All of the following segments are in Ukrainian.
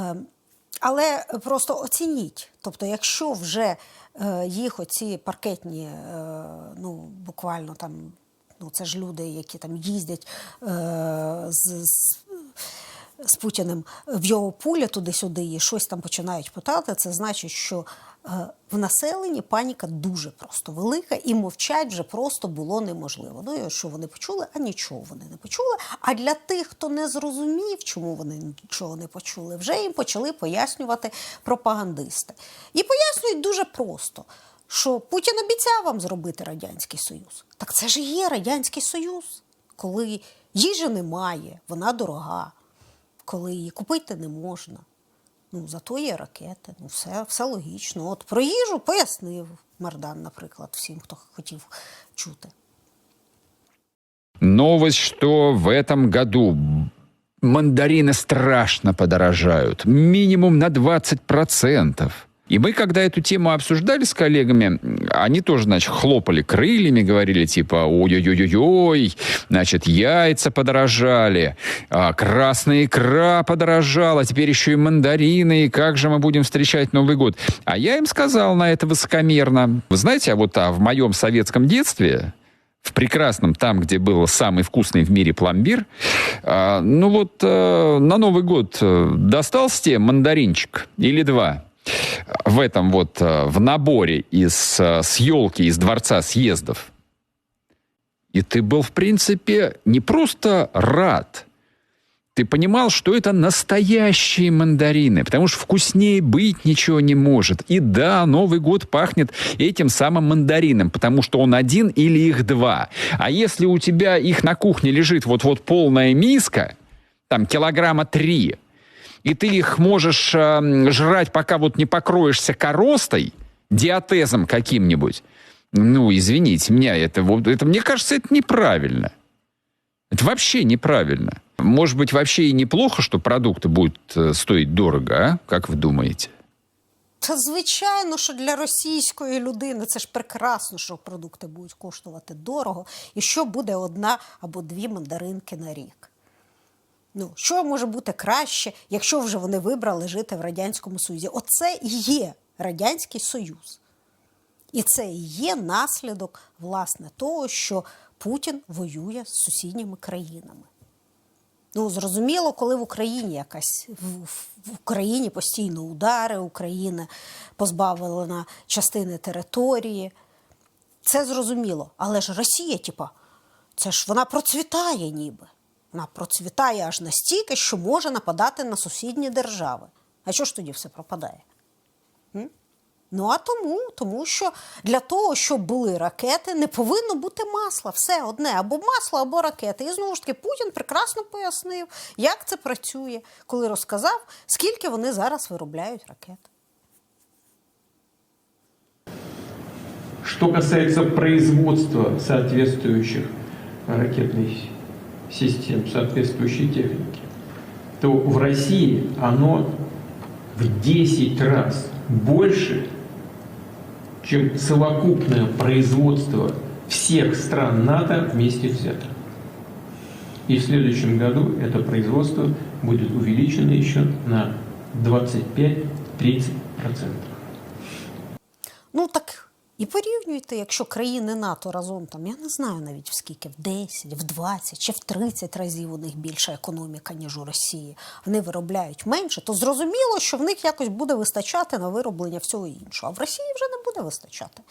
Е, Але просто оцініть. Тобто, якщо вже е, їх оці паркетні, е, ну буквально там, ну це ж люди, які там їздять е, з. з Путіним в його пулі туди-сюди і щось там починають питати, це значить, що в населенні паніка дуже просто велика, і мовчать вже просто було неможливо. Ну що вони почули, а нічого вони не почули. А для тих, хто не зрозумів, чому вони нічого не почули, вже їм почали пояснювати пропагандисти. І пояснюють дуже просто. Що Путін обіцяв вам зробити Радянський Союз. Так це ж і є Радянський Союз, коли їжі немає, вона дорога коли її купити не можна. Ну, зато є ракети, ну все, все логічно. От про їжу пояснив Мардан, наприклад, всім, хто хотів чути. Новость, что в этом году мандарины страшно подорожают. Минимум на 20%. И мы, когда эту тему обсуждали с коллегами, они тоже, значит, хлопали крыльями, говорили типа, ой-ой-ой-ой, значит, яйца подорожали, а, красная икра подорожала, теперь еще и мандарины, и как же мы будем встречать Новый год? А я им сказал на это высокомерно. Вы знаете, а вот а, в моем советском детстве в прекрасном, там, где был самый вкусный в мире пломбир, а, ну вот э, на Новый год э, достался тебе мандаринчик или два в этом вот, э, в наборе из, э, с елки из дворца съездов. И ты был, в принципе, не просто рад, ты понимал, что это настоящие мандарины, потому что вкуснее быть ничего не может. И да, Новый год пахнет этим самым мандарином, потому что он один или их два. А если у тебя их на кухне лежит вот-вот полная миска, там килограмма три, и ты их можешь э, жрать, пока вот не покроешься коростой, диатезом каким-нибудь, ну, извините меня, это, вот, это, мне кажется, это неправильно. Это вообще неправильно. Может быть, вообще и неплохо, что продукты будут э, стоить дорого, а? Как вы думаете? Та звичайно, що для російської людини це ж прекрасно, що продукти будуть коштувати дорого, і що буде одна або дві мандаринки на рік. Ну, що може бути краще, якщо вже вони вибрали жити в Радянському Союзі? Оце і є Радянський Союз. І це і є наслідок, власне, того, що Путін воює з сусідніми країнами. Ну, зрозуміло, коли в Україні якась в, Україні постійно удари, Україна позбавлена частини території. Це зрозуміло. Але ж Росія, типа, це ж вона процвітає ніби. Вона процвітає аж настільки, що може нападати на сусідні держави. А що ж тоді все пропадає? М? Ну а тому, тому що для того, щоб були ракети, не повинно бути масла. Все одне або масло, або ракети. І знову ж таки Путін прекрасно пояснив, як це працює, коли розказав, скільки вони зараз виробляють ракет. Что касается производства соответствующих ракетных систем, соответствующей техники, то в России оно в 10 раз больше, чем совокупное производство всех стран НАТО вместе взятых. И в следующем году это производство будет увеличено еще на 25-30%. Ну так і порівнюйте, якщо країни НАТО разом там, я не знаю навіть в скільки, в 10, в 20 чи в 30 разів у них більша економіка, ніж у Росії. Вони виробляють менше, то зрозуміло, що в них якось буде вистачати на вироблення всього іншого. А в Росії вже не буде вистачати.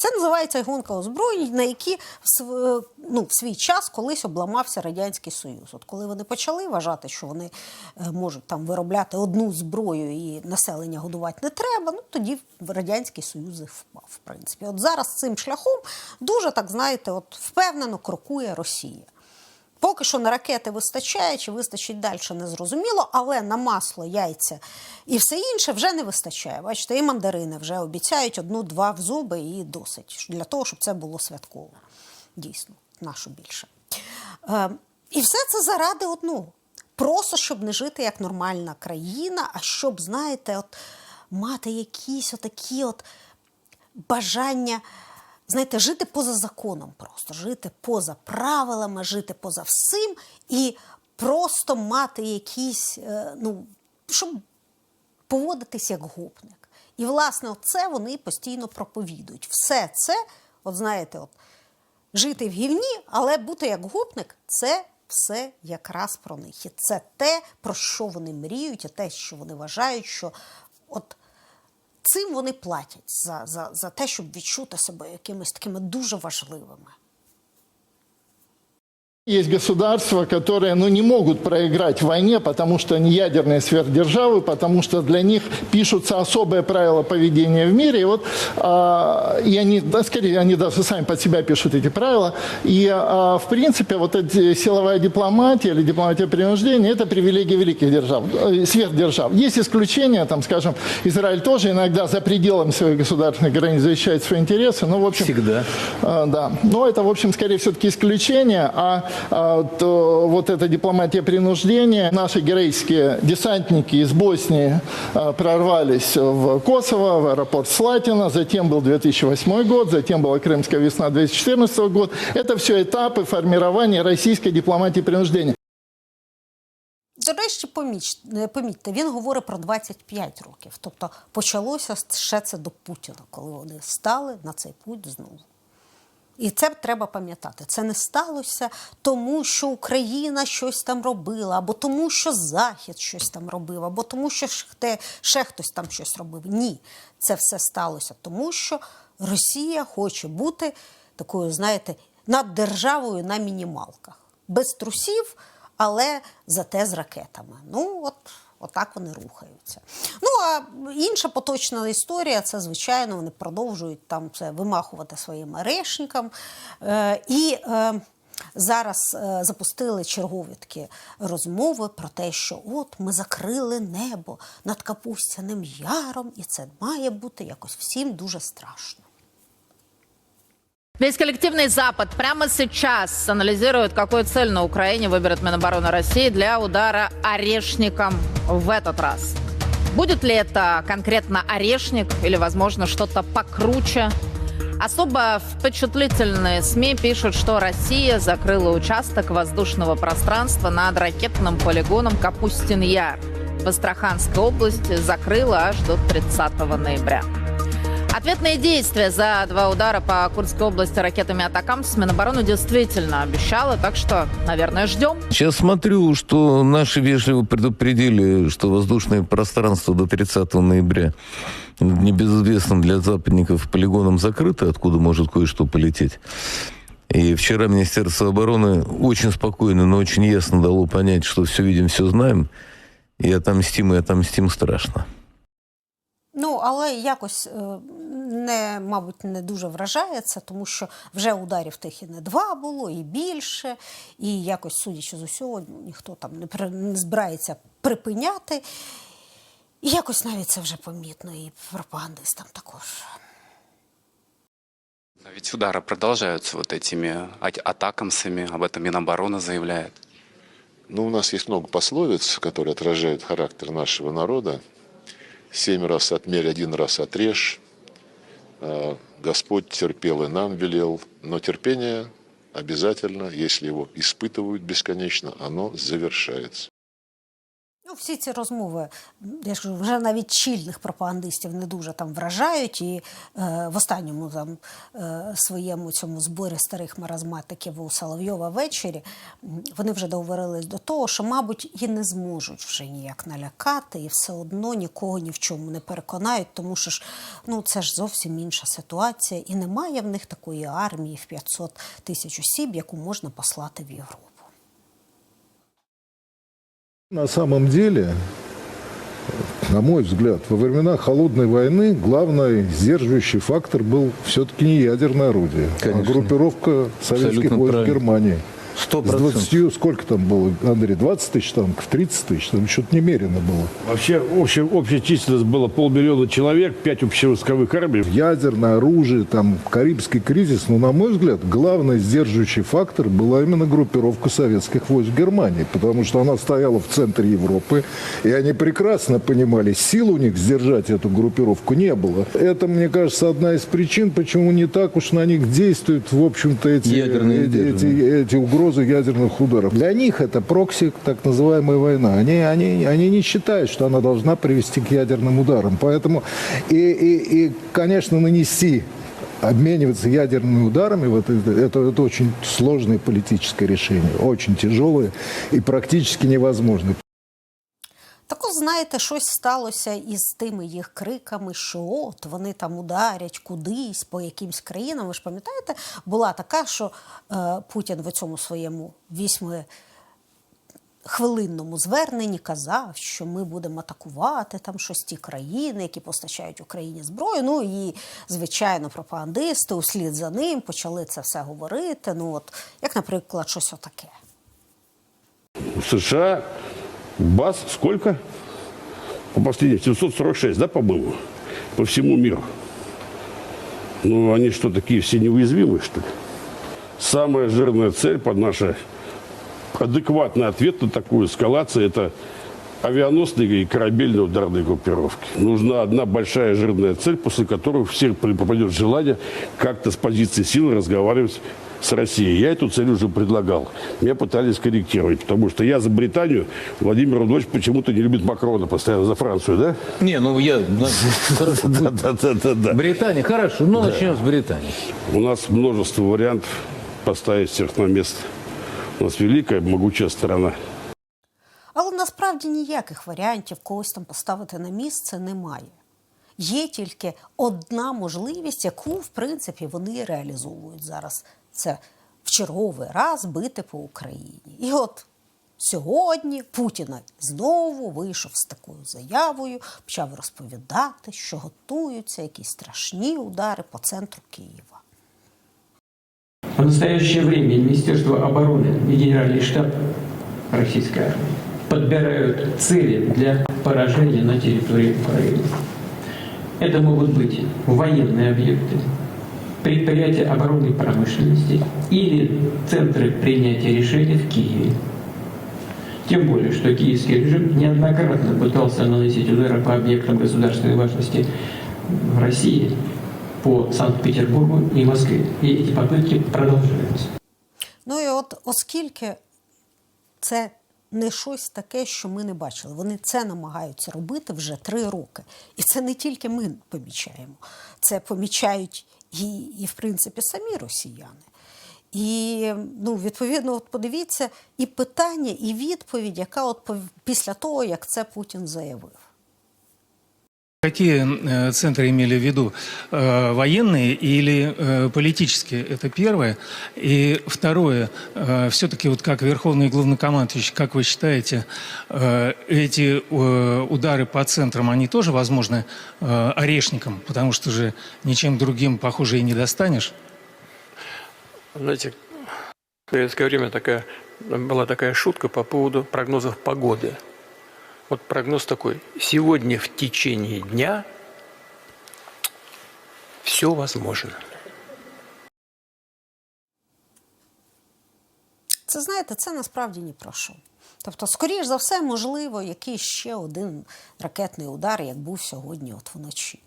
Це називається гонка озброєнь, на які св- ну, в свій час колись обламався Радянський Союз. От коли вони почали вважати, що вони е, можуть там виробляти одну зброю і населення годувати не треба, ну тоді Радянський Союз і впав. В принципі, от зараз цим шляхом дуже так знаєте, от впевнено крокує Росія. Поки що на ракети вистачає, чи вистачить далі, не зрозуміло, але на масло, яйця і все інше вже не вистачає. Бачите, і мандарини вже обіцяють одну-два в зуби і досить для того, щоб це було святково. Дійсно, нашу більше. Е, і все це заради одного. Просто щоб не жити як нормальна країна, а щоб, знаєте, от мати якісь отакі от бажання знаєте, жити поза законом, просто жити поза правилами, жити поза всім і просто мати якісь, е, ну, щоб поводитись як гопник. І, власне, це вони постійно проповідують. Все це, от знаєте, от, жити в гівні, але бути як гопник це все якраз про них. І це те, про що вони мріють, і те, що вони вважають, що от цим вони платять за, за, за те, щоб відчути себе якимись такими дуже важливими. Есть государства, которые ну, не могут проиграть в войне, потому что они ядерные сверхдержавы, потому что для них пишутся особые правила поведения в мире. И, вот, а, и они, да, скорее, они даже сами под себя пишут эти правила. И, а, в принципе, вот эта силовая дипломатия или дипломатия принуждения – это привилегия великих держав, э, сверхдержав. Есть исключения, там, скажем, Израиль тоже иногда за пределами своих государственных границ защищает свои интересы. Но, в общем, Всегда. а, Да, но это, в общем, скорее все-таки исключение, а, то вот эта дипломатия принуждения, наши героические десантники из Боснии а, прорвались в Коsovo, в аэропорт Слатина, затем был 2008 год, затем была Крымская весна 2014 год. Это все этапы формирования российской дипломатии принуждения. До речі, поміч, е, помітьте, він говорить про 25 років. Тобто почалося ще це до Путіна, коли вони стали на цей путь знову. І це треба пам'ятати. Це не сталося тому, що Україна щось там робила, або тому, що Захід щось там робив, або тому, що ще хтось там щось робив. Ні, це все сталося тому, що Росія хоче бути такою, знаєте, наддержавою на мінімалках. Без трусів, але зате з ракетами. Ну, от, отак вони рухаються. Ну, а інша поточна історія це, звичайно, вони продовжують там це вимахувати своїм арешникам. Е, і е, зараз е, запустили чергові такі розмови про те, що от ми закрили небо над Капустяним яром, і це має бути якось всім дуже страшно. Весь коллективный Запад прямо сейчас анализирует, какую цель на Украине выберет Минобороны России для удара орешником в этот раз. Будет ли это конкретно орешник или, возможно, что-то покруче? Особо впечатлительные СМИ пишут, что Россия закрыла участок воздушного пространства над ракетным полигоном Капустин-Яр в Астраханской области закрыла аж до 30 ноября. Ответные действия за два удара по Курской области ракетами «Атакамс» Минобороны действительно обещала, так что, наверное, ждем. Сейчас смотрю, что наши вежливо предупредили, что воздушное пространство до 30 ноября небезызвестным для западников полигоном закрыто, откуда может кое-что полететь. И вчера Министерство обороны очень спокойно, но очень ясно дало понять, что все видим, все знаем, и отомстим, и отомстим страшно. Ну, але якось е, не, мабуть, не дуже вражає це, тому що вже ударів тих і не два було, і більше. І якось, судячи з усього, ніхто там не, при- не збирається припиняти. І якось навіть це вже помітно, і пропагандистам також. Но ведь удары продолжаются вот этими а- атакамсами, об этом Минобороны заявляет. Ну, у нас есть много пословиц, которые отражают характер нашего народа. Семь раз отмерь, один раз отрежь. Господь терпел и нам велел. Но терпение обязательно, если его испытывают бесконечно, оно завершается. Ну, всі ці розмови, я ж кажу, вже навіть чільних пропагандистів не дуже там вражають. І е, в останньому там е, своєму цьому зборі старих маразматиків у Соловйова ввечері вони вже договорились до того, що, мабуть, і не зможуть вже ніяк налякати, і все одно нікого ні в чому не переконають, тому що ж ну це ж зовсім інша ситуація, і немає в них такої армії в 500 тисяч осіб, яку можна послати в Європу. На самом деле, на мой взгляд, во времена холодной войны главный сдерживающий фактор был все-таки не ядерное орудие, а Конечно. группировка советских Абсолютно войск правильно. Германии. С 20, сколько там было, Андрей, 20 тысяч танков, 30 тысяч, там что-то немерено было. Вообще общая, общая численность была полмиллиона человек, пять общевойсковых армий. Ядерное оружие, там, Карибский кризис, но, на мой взгляд, главный сдерживающий фактор была именно группировка советских войск Германии, потому что она стояла в центре Европы, и они прекрасно понимали, сил у них сдержать эту группировку не было. Это, мне кажется, одна из причин, почему не так уж на них действуют, в общем-то, эти, Ядерные эти, ядерные. эти- эти угрозы угрозы ядерных ударов. Для них это прокси, так называемая война. Они, они, они не считают, что она должна привести к ядерным ударам. Поэтому и, и, и конечно, нанести обмениваться ядерными ударами, вот это, это, это очень сложное политическое решение, очень тяжелое и практически невозможное. Також, знаєте, щось сталося із тими їх криками, що от вони там ударять кудись по якимсь країнам. Ви ж пам'ятаєте, була така, що е, Путін в цьому своєму вісьми хвилинному зверненні казав, що ми будемо атакувати там щось ті країни, які постачають Україні зброю. Ну і звичайно, пропагандисти услід за ним почали це все говорити. Ну от як, наприклад, щось отаке. США баз сколько? По последним 746, да, по-моему? По всему миру. Ну, они что, такие все неуязвимые, что ли? Самая жирная цель под нашей адекватный ответ на такую эскалацию – это авианосные и корабельные ударные группировки. Нужна одна большая жирная цель, после которой всех пропадет желание как-то с позиции силы разговаривать с Россией. Я эту цель уже предлагал. Меня пытались корректировать, потому что я за Британию, Владимир Владимирович почему-то не любит Макрона постоянно за Францию, да? Не, ну я... Да. Британия, хорошо, ну начнем с Британии. У нас множество вариантов поставить всех на место. У нас великая, могучая страна. Але насправді ніяких варіантів когось там поставити на місце немає. Є тільки одна можливість, яку, в принципі, вони реалізовують зараз Це в черговий раз бити по Україні. І от сьогодні Путін знову вийшов з такою заявою, почав розповідати, що готуються якісь страшні удари по центру Києва. В настоящее время Министерство обороны и Генеральный штаб российской армии подбирают цели для поражения на территории Украины. Это могут быть военные объекты, предприятия оборонной промышленности или центры принятия решений в Киеве. Тем более, что киевский режим неоднократно пытался наносить удары по объектам государственной важности в России, по Санкт-Петербургу и Москве. И эти попытки продолжаются. Ну і от оскільки це не щось таке, що ми не бачили, вони це намагаються робити вже три роки. І це не тільки ми помічаємо, це помічають і, і в принципі, самі росіяни. І ну, відповідно, от подивіться, і питання, і відповідь, яка от після того, як це Путін заявив. Какие э, центры имели в виду? Э, военные или э, политические? Это первое. И второе. Все-таки вот как Верховный главнокомандующий, как вы считаете, эти удары по центрам, они тоже возможны орешником? Потому что же ничем другим, похоже, и не достанешь. Знаете, в советское время такая, была такая шутка по поводу прогнозов погоды. Вот прогноз такой. Сегодня в течение дня все возможно. Це знаєте, це насправді ні про що. Тобто, скоріш за все, можливо, якийсь ще один ракетний удар, як був сьогодні, от вночі.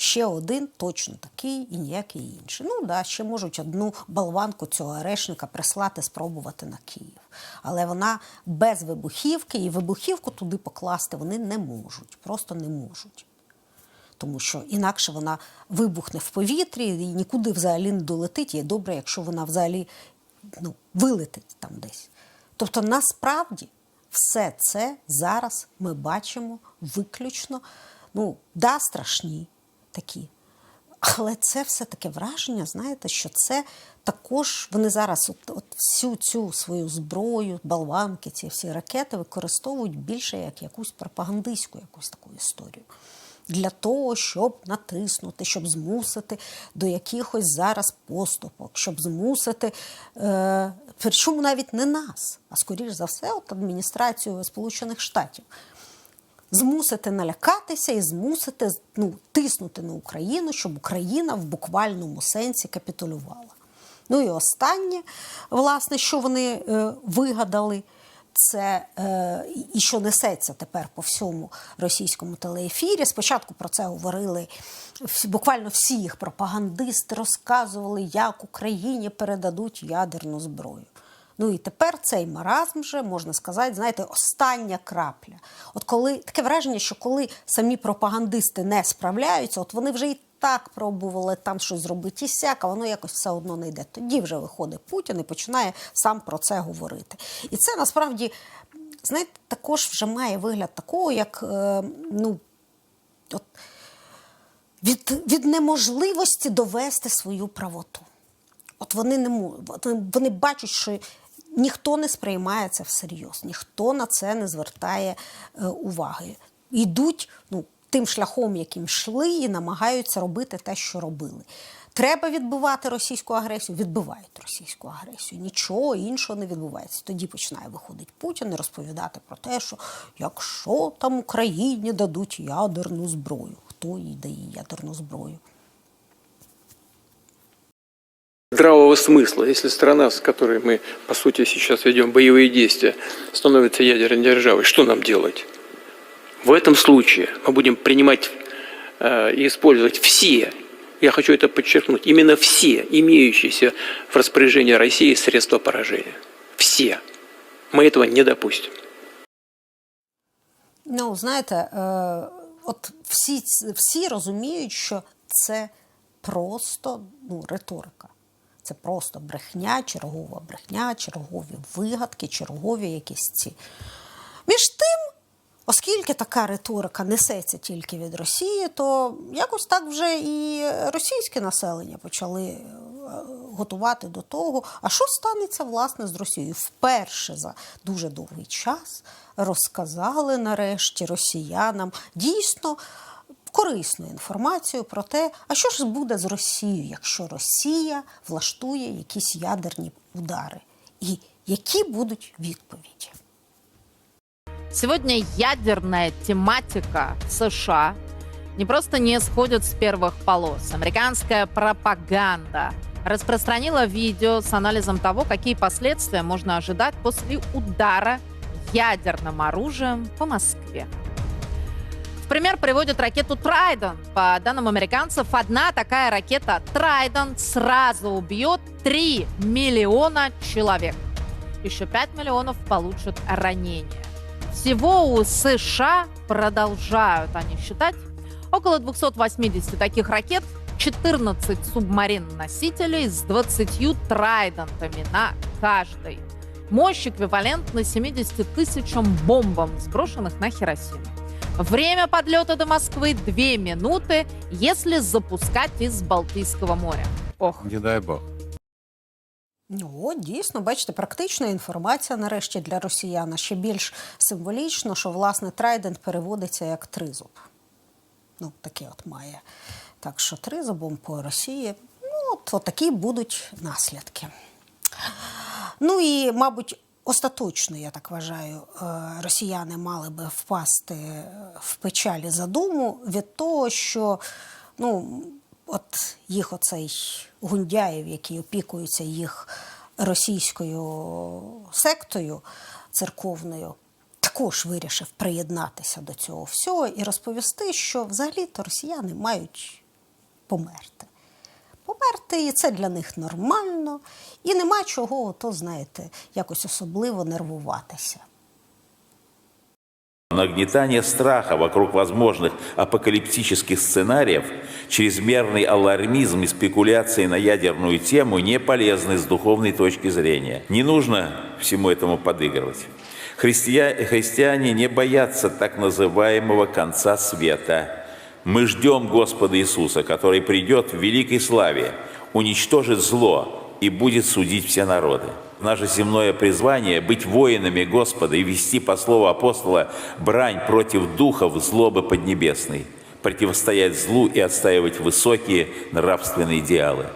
Ще один точно такий і ніякий інший. Ну да, ще можуть одну болванку цього арешника прислати, спробувати на Київ. Але вона без вибухівки, і вибухівку туди покласти вони не можуть, просто не можуть. Тому що інакше вона вибухне в повітрі і нікуди взагалі не долетить. І добре, якщо вона взагалі ну, вилетить там десь. Тобто, насправді, все це зараз ми бачимо виключно, ну, да, страшні такі. Але це все таке враження, знаєте, що це також вони зараз от, от всю цю свою зброю, болванки, ці всі ракети використовують більше як якусь пропагандистську якусь таку історію. Для того, щоб натиснути, щоб змусити до якихось зараз поступок, щоб змусити, е, причому навіть не нас, а скоріш за все, от адміністрацію Сполучених Штатів змусити налякатися і змусити ну, тиснути на Україну, щоб Україна в буквальному сенсі капітулювала. Ну і останнє, власне, що вони е, вигадали, це е, і що несеться тепер по всьому російському телеефірі. Спочатку про це говорили буквально всі їх пропагандисти, розказували, як Україні передадуть ядерну зброю. Ну і тепер цей маразм вже можна сказати, знаєте, остання крапля. От коли таке враження, що коли самі пропагандисти не справляються, от вони вже і так пробували там щось зробити і сяк, а воно якось все одно не йде. Тоді вже виходить Путін і починає сам про це говорити. І це насправді, знаєте, також вже має вигляд такого, як е, ну, от, від, від неможливості довести свою правоту. От вони не можуть, вони, бачать, що ніхто не сприймає це всерйоз, ніхто на це не звертає е, уваги. Йдуть ну, тим шляхом, яким йшли, і намагаються робити те, що робили. Треба відбивати російську агресію, відбивають російську агресію. Нічого іншого не відбувається. Тоді починає виходити Путін і розповідати про те, що якщо там Україні дадуть ядерну зброю, хто їй дає ядерну зброю? здравого смысла. Если страна, с которой мы, по сути, сейчас ведем боевые действия, становится ядерной державой, что нам делать? В этом случае мы будем принимать э, и использовать все, я хочу это подчеркнуть, именно все имеющиеся в распоряжении России средства поражения. Все. Мы этого не допустим. Ну, знаєте, е, от всі, ц- всі розуміють, що це просто ну, риторика. Це просто брехня, чергова брехня, чергові вигадки, чергові якісь ці. Між тим, оскільки така риторика несеться тільки від Росії, то якось так вже і російське населення почали е, готувати до того, а що станеться власне з Росією. Вперше за дуже довгий час розказали нарешті росіянам дійсно корисну інформацію про те, а що ж буде з Росією, якщо Росія влаштує якісь ядерні удари, і які будуть відповіді. Сегодня ядерная тематика в США не просто не сходит с первых полос. Американская пропаганда распространила видео с анализом того, какие последствия можно ожидать после удара ядерным оружием по Москве. Пример приводят ракету Трайден. По данным американцев, одна такая ракета Трайден сразу убьет 3 миллиона человек. Еще 5 миллионов получат ранения. Всего у США продолжают они считать около 280 таких ракет, 14 субмарин-носителей с 20 трайдентами на каждой. Мощь эквивалентна 70 тысячам бомбам, сброшенных на Хиросиму. Время подлета до Москвы 2 минуты, если запускать из Балтийского моря. Ох, Не дай бог. Ну, от, дійсно, бачите, практична інформація нарешті для росіян. Ще більш символічно, що власне трайдент переводиться як тризуб. Ну, таке от має. Так що тризубом по Росії, ну, от, от такі будуть наслідки. Ну і, мабуть, остаточно, я так вважаю, е, росіяни мали би впасти в печалі задуму від того, що ну, от їх оцей Гундяєв, який опікується їх російською сектою церковною, також вирішив приєднатися до цього всього і розповісти, що взагалі-то росіяни мають померти. Померти, і це для них нормально, і нема чого, то знаєте, якось особливо нервуватися. Нагнетание страха вокруг возможных апокалиптических сценариев, чрезмерный алармизм и спекуляции на ядерную тему не полезны с духовной точки зрения. Не нужно всему этому подыгрывать. Христия- христиане не боятся так называемого конца света. Мы ждем Господа Иисуса, который придет в великой славе, уничтожит зло и будет судить все народы. Наше земное призвание – быть воинами Господа и вести по слову апостола брань против духов злобы поднебесной, противостоять злу и отстаивать высокие нравственные идеалы.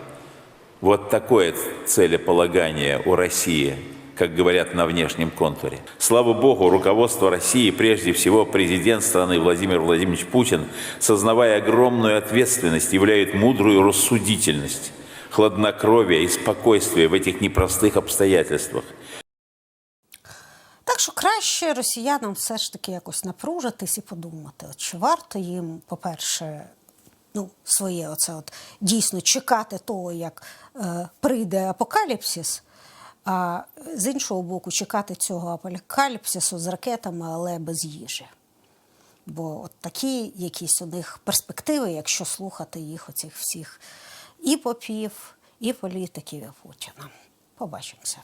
Вот такое целеполагание у России, как говорят на внешнем контуре. Слава Богу, руководство России, прежде всего президент страны Владимир Владимирович Путин, сознавая огромную ответственность, являет мудрую рассудительность, хладнокровие и спокойствие в этих непростых обстоятельствах. Так що краще росіянам все ж таки якось напружитись і подумати, от чи варто їм, по-перше, ну, своє оце от дійсно чекати того, як е, прийде апокаліпсис, А з іншого боку, чекати цього апокаліпсису з ракетами, але без їжі. Бо от такі якісь у них перспективи, якщо слухати їх, оцих всіх і попів, і політиків, і Путіна. Побачимося.